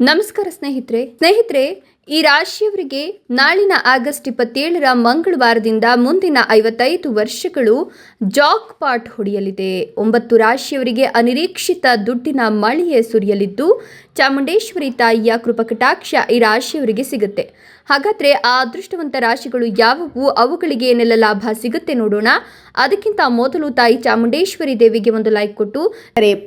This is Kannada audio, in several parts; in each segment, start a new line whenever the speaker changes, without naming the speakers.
ನಮಸ್ಕಾರ ಸ್ನೇಹಿತರೆ ಸ್ನೇಹಿತರೆ ಈ ರಾಶಿಯವರಿಗೆ ನಾಳಿನ ಆಗಸ್ಟ್ ಇಪ್ಪತ್ತೇಳರ ಮಂಗಳವಾರದಿಂದ ಮುಂದಿನ ಐವತ್ತೈದು ವರ್ಷಗಳು ಜಾಕ್ ಪಾಟ್ ಹೊಡೆಯಲಿದೆ. ಒಂಬತ್ತು ರಾಶಿಯವರಿಗೆ ಅನಿರೀಕ್ಷಿತ ದುಡ್ಡಿನ ಮಳೆಯೇ ಸುರಿಯಲಿದ್ದು, ಚಾಮುಂಡೇಶ್ವರಿ ತಾಯಿಯ ಕೃಪಕಟಾಕ್ಷ ಈ ರಾಶಿಯವರಿಗೆ ಸಿಗುತ್ತೆ. ಹಾಗಾದ್ರೆ ಆ ಅದೃಷ್ಟವಂತ ರಾಶಿಗಳು ಯಾವುವು? ಅವುಗಳಿಗೆ ಏನೆಲ್ಲ ಲಾಭ ಸಿಗುತ್ತೆ ನೋಡೋಣ. ಅದಕ್ಕಿಂತ ಮೊದಲು ತಾಯಿ ಚಾಮುಂಡೇಶ್ವರಿ ದೇವಿಗೆ ಒಂದು ಲೈಕ್ ಕೊಟ್ಟು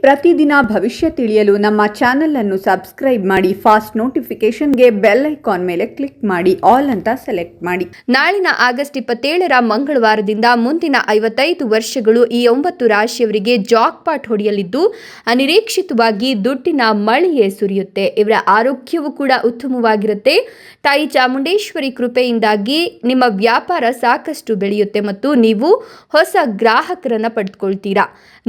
ಪ್ರತಿದಿನ ಭವಿಷ್ಯ ತಿಳಿಯಲು ನಮ್ಮ ಚಾನೆಲ್ ಅನ್ನು ಸಬ್ಸ್ಕ್ರೈಬ್ ಮಾಡಿ ಫಾಸ್ಟ್ ನೋಟಿಫಿಕೇಶನ್ಗೆ ಬೆಲ್ ಐಕಾನ್ ಮೇಲೆ ಕ್ಲಿಕ್ ಮಾಡಿ ಆಲ್ ಅಂತ ಸೆಲೆಕ್ಟ್ ಮಾಡಿ.
ನಾಳಿನ ಆಗಸ್ಟ್ ಇಪ್ಪತ್ತೇಳರ ಮಂಗಳವಾರದಿಂದ ಮುಂದಿನ ಐವತ್ತೈದು ವರ್ಷಗಳು ಈ ಒಂಬತ್ತು ರಾಶಿಯವರಿಗೆ ಜಾಕ್ ಪಾಟ್ ಹೊಡೆಯಲಿದ್ದು, ಅನಿರೀಕ್ಷಿತವಾಗಿ ದುಡ್ಡಿನ ಮಳೆಯೇ ಸುರಿಯುತ್ತೆ. ಇವರ ಆರೋಗ್ಯವೂ ಕೂಡ ಉತ್ತಮವಾಗಿರುತ್ತೆ. ತಾಯಿ ಚಾಮುಂಡೇಶ್ವರಿ ಕೃಪೆಯಿಂದಾಗಿ ನಿಮ್ಮ ವ್ಯಾಪಾರ ಸಾಕಷ್ಟು ಬೆಳೆಯುತ್ತೆ ಮತ್ತು ನೀವು ಹೊಸ ಗ್ರಾಹಕರನ್ನು ಪಡೆದುಕೊಳ್ತೀರಾ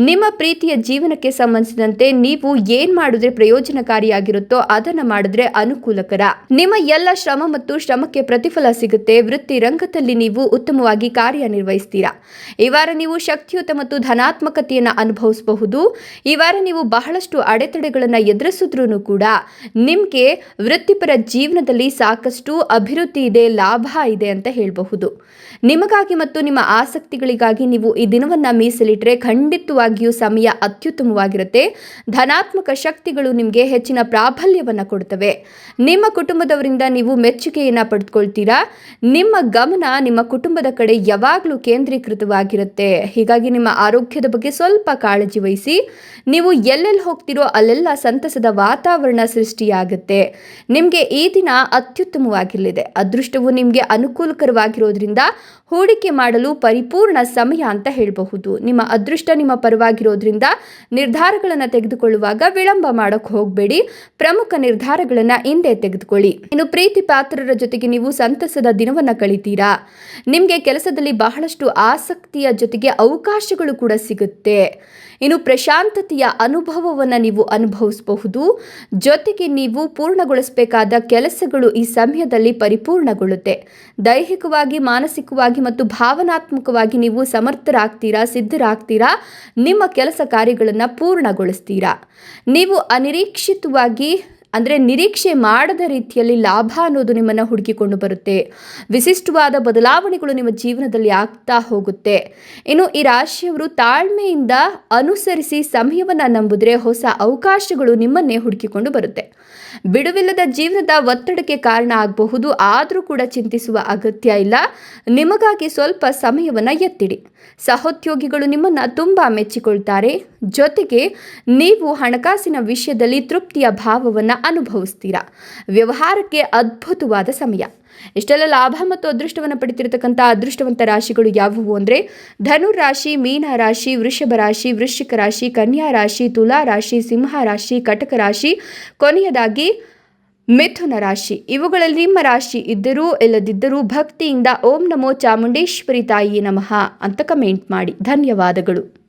ನಿಮ್ಮ ಪ್ರೀತಿಯ ಜೀವನಕ್ಕೆ ಸಂಬಂಧಿಸಿದಂತೆ ನೀವು ಏನು ಮಾಡಿದ್ರೆ ಪ್ರಯೋಜನಕಾರಿಯಾಗಿರುತ್ತೋ ಅದನ್ನ ಮಾಡಿದ್ರೆ ಅನುಕೂಲಕರ. ನಿಮ್ಮ ಎಲ್ಲ ಶ್ರಮ ಮತ್ತು ಶ್ರಮಕ್ಕೆ ಪ್ರತಿಫಲ ಸಿಗುತ್ತೆ. ವೃತ್ತಿ ರಂಗದಲ್ಲಿ ನೀವು ಉತ್ತಮವಾಗಿ ಕಾರ್ಯನಿರ್ವಹಿಸ್ತೀರಾ? ಈ ವಾರ ನೀವು ಶಕ್ತಿಯುತ ಮತ್ತು ಧನಾತ್ಮಕತೆಯನ್ನು ಅನುಭವಿಸಬಹುದು. ಈ ವಾರ ನೀವು ಬಹಳಷ್ಟು ಅಡೆತಡೆಗಳನ್ನು ಎದುರಿಸಿದ್ರೂ ಕೂಡ ನಿಮಗೆ ವೃತ್ತಿಪರ ಜೀವನದಲ್ಲಿ ಸಾಕಷ್ಟು ಅಭಿವೃದ್ಧಿ ಇದೆ, ಲಾಭ ಇದೆ ಅಂತ ಹೇಳಬಹುದು. ನಿಮಗಾಗಿ ಮತ್ತು ನಿಮ್ಮ ಆಸಕ್ತಿಗಳಿಗಾಗಿ ನೀವು ಈ ದಿನವನ್ನು ಮೀಸಲಿಟ್ಟರೆ ಖಂಡಿತವಾಗಿಯೂ ಸಮಯ ಅತ್ಯುತ್ತಮವಾಗಿರುತ್ತೆ. ಧನಾತ್ಮಕ ಶಕ್ತಿಗಳು ನಿಮಗೆ ಹೆಚ್ಚಿನ ಪ್ರಾಬಲ್ಯವನ್ನು ಕೊಡ್ತವೆ. ನಿಮ್ಮ ಕುಟುಂಬದವರಿಂದ ನೀವು ಮೆಚ್ಚುಗೆಯನ್ನು ಪಡೆದುಕೊಳ್ತೀರಾ ನಿಮ್ಮ ಗಮನ ನಿಮ್ಮ ಕುಟುಂಬದ ಕಡೆ ಯಾವಾಗಲೂ ಕೇಂದ್ರೀಕೃತವಾಗಿರುತ್ತೆ. ಹೀಗಾಗಿ ನಿಮ್ಮ ಆರೋಗ್ಯದ ಬಗ್ಗೆ ಸ್ವಲ್ಪ ಕಾಳಜಿ ವಹಿಸಿ, ನೀವು ಎಲ್ಲೆಲ್ಲಿ ಹೋಗ್ತಿರೋ ಅಲ್ಲೆಲ್ಲ ಸಂತಸದ ವಾತಾವರಣ ಸೃಷ್ಟಿಯಾಗುತ್ತೆ. ನಿಮಗೆ ಈ ದಿನ ಅತ್ಯುತ್ತಮವಾಗಿರಲಿದೆ. ಅದೃಷ್ಟವು ನಿಮಗೆ ಅನುಕೂಲಕರವಾಗಿರೋದ್ರಿಂದ ಹೂಡಿಕೆ ಮಾಡಲು ಪರಿಪೂರ್ಣ ಸಮಯ ಅಂತ ಹೇಳಬಹುದು. ನಿಮ್ಮ ಅದೃಷ್ಟ ನಿಮ್ಮ ಪರವಾಗಿರೋದ್ರಿಂದ ನಿರ್ಧಾರಗಳನ್ನು ತೆಗೆದುಕೊಳ್ಳುವಾಗ ವಿಳಂಬ ಮಾಡೋಕೆ ಹೋಗಬೇಡಿ. ಪ್ರಮುಖ ನಿರ್ಧಾರಗಳನ್ನು ಹಿಂದೆ ತೆಗೆದುಕೊಳ್ಳಿ. ಇನ್ನು ಪ್ರೀತಿ ಪಾತ್ರರ ಜೊತೆಗೆ ನೀವು ಸಂತಸದ ದಿನವನ್ನು ಕಳಿತೀರಾ? ನಿಮಗೆ ಕೆಲಸದಲ್ಲಿ ಬಹಳಷ್ಟು ಆಸಕ್ತಿಯ ಜೊತೆಗೆ ಅವಕಾಶಗಳು ಕೂಡ ಸಿಗುತ್ತೆ. ಇನ್ನು ಪ್ರಶಾಂತತೆಯ ಅನುಭವವನ್ನು ನೀವು ಅನುಭವಿಸಬಹುದು. ಜೊತೆಗೆ ನೀವು ಪೂರ್ಣಗೊಳಿಸಬೇಕಾದ ಕೆಲಸಗಳು ಈ ಸಮಯದಲ್ಲಿ ಪರಿಪೂರ್ಣಗೊಳ್ಳುತ್ತೆ. ದೈಹಿಕವಾಗಿ, ಮಾನಸಿಕವಾಗಿ ಮತ್ತು ಭಾವನಾತ್ಮಕವಾಗಿ ನೀವು ಸಮರ್ಥರಾಗ್ತೀರಾ, ಸಿದ್ಧರಾಗ್ತೀರಾ? ನಿಮ್ಮ ಕೆಲಸ ಕಾರ್ಯಗಳನ್ನು ಪೂರ್ಣಗೊಳಿಸ್ತೀರಾ? ನೀವು ಅನಿರೀಕ್ಷಿತವಾಗಿ ಅಂದರೆ ನಿರೀಕ್ಷೆ ಮಾಡದ ರೀತಿಯಲ್ಲಿ ಲಾಭ ಅನ್ನೋದು ನಿಮ್ಮನ್ನು ಹುಡುಕಿಕೊಂಡು ಬರುತ್ತೆ. ವಿಶಿಷ್ಟವಾದ ಬದಲಾವಣೆಗಳು ನಿಮ್ಮ ಜೀವನದಲ್ಲಿ ಆಗ್ತಾ ಹೋಗುತ್ತೆ. ಇನ್ನು ಈ ರಾಶಿಯವರು ತಾಳ್ಮೆಯಿಂದ ಅನುಸರಿಸಿ ಸಮಯವನ್ನು ನಂಬಿದ್ರೆ ಹೊಸ ಅವಕಾಶಗಳು ನಿಮ್ಮನ್ನೇ ಹುಡುಕಿಕೊಂಡು ಬರುತ್ತೆ. ಬಿಡುವಿಲ್ಲದ ಜೀವನದ ಒತ್ತಡಕ್ಕೆ ಕಾರಣ ಆಗಬಹುದು. ಆದರೂ ಕೂಡ ಚಿಂತಿಸುವ ಅಗತ್ಯ ಇಲ್ಲ. ನಿಮಗಾಗಿ ಸ್ವಲ್ಪ ಸಮಯವನ್ನು ಎತ್ತಿಡಿ. ಸಹೋದ್ಯೋಗಿಗಳು ನಿಮ್ಮನ್ನು ತುಂಬ ಮೆಚ್ಚಿಕೊಳ್ತಾರೆ. ಜೊತೆಗೆ ನೀವು ಹಣಕಾಸಿನ ವಿಷಯದಲ್ಲಿ ತೃಪ್ತಿಯ ಭಾವವನ್ನು ಅನುಭವಿಸ್ತೀರಾ. ವ್ಯವಹಾರಕ್ಕೆ ಅದ್ಭುತವಾದ ಸಮಯ. ಇಷ್ಟೆಲ್ಲ ಲಾಭ ಮತ್ತು ಅದೃಷ್ಟವನ್ನು ಪಡಿತಿರತಕ್ಕಂಥ ಅದೃಷ್ಟವಂತ ರಾಶಿಗಳು ಯಾವುವು ಅಂದರೆ, ಧನು ರಾಶಿ, ಮೀನ ರಾಶಿ, ವೃಷಭ ರಾಶಿ, ವೃಶ್ಚಿಕ ರಾಶಿ, ಕನ್ಯಾ ರಾಶಿ, ತುಲಾ ರಾಶಿ, ಸಿಂಹ ರಾಶಿ, ಕಟಕ ರಾಶಿ. ಕೊನೆಯದಾಗಿ ಮಿಥುನ ರಾಶಿ. ಇವುಗಳಲ್ಲಿ ನಿಮ್ಮ ರಾಶಿ ಇದ್ದರೂ ಇಲ್ಲದಿದ್ದರೂ ಭಕ್ತಿಯಿಂದ ಓಂ ನಮೋ ಚಾಮುಂಡೇಶ್ವರಿ ತಾಯಿ ನಮಃ ಅಂತ ಕಮೆಂಟ್ ಮಾಡಿ. ಧನ್ಯವಾದಗಳು.